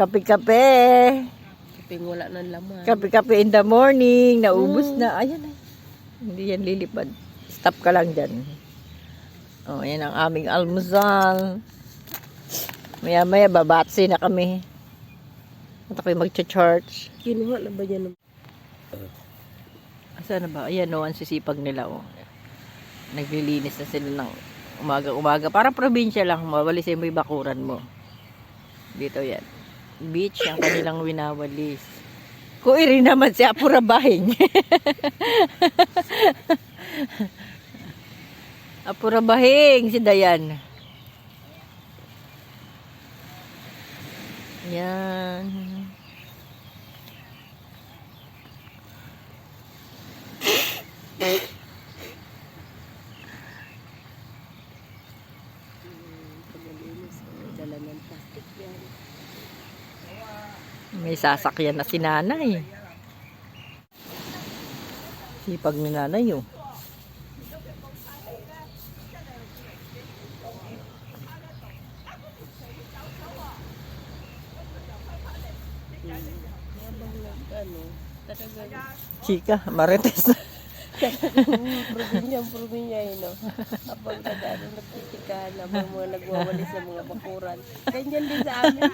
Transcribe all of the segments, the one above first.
Kape-kape. Kaping wala ng laman. Kape-kape in the morning. Naubos na. Ayan ay. Hindi yan lilipad. Stop ka lang dyan. Oh, yan ang aming almusal. Maya-maya, babatsi na kami. At ako'y magcha-church. Kinuha na ba yan? Asa na ba? Ayan, no, ang sisipag nila, oh. Naglilinis na sila ng umaga-umaga. Parang probinsya lang, mawalisin mo yung bakuran mo. Dito yan. Beach ang kanilang winawalis. Kuiri naman si Apura Bahing. Apura Bahing, si Dayan. Yan. Pagalinis. Dala ng plastic yan. May sasakyan na si nanay. Sipag ni nanay oh. Chika, marites. probinsya yun, no? Habang kadano nagtitikahan, habang mga nagwawalis sa mga bakuran. Ganyan din sa amin.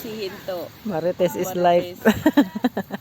Si Hinto. Marites is life.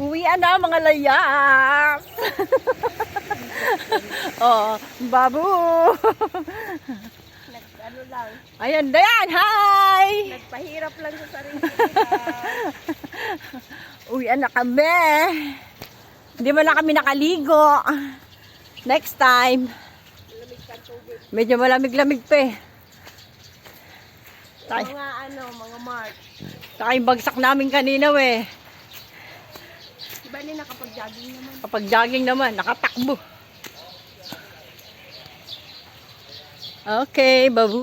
Uwian na mga layas. oh, babu. Nag, ano lang, Ayan, Dayan, hi! nagpahirap lang sa sarili. Uwian na kami. Hindi mo na kami nakaligo. Next time. Medyo malamig-lamig pa eh. Tay, mga ano, mga March. saka yung bagsak namin kanina eh. Ni nakapag-jogging naman? Kapag jogging naman, nakatakbo. Okay, babu.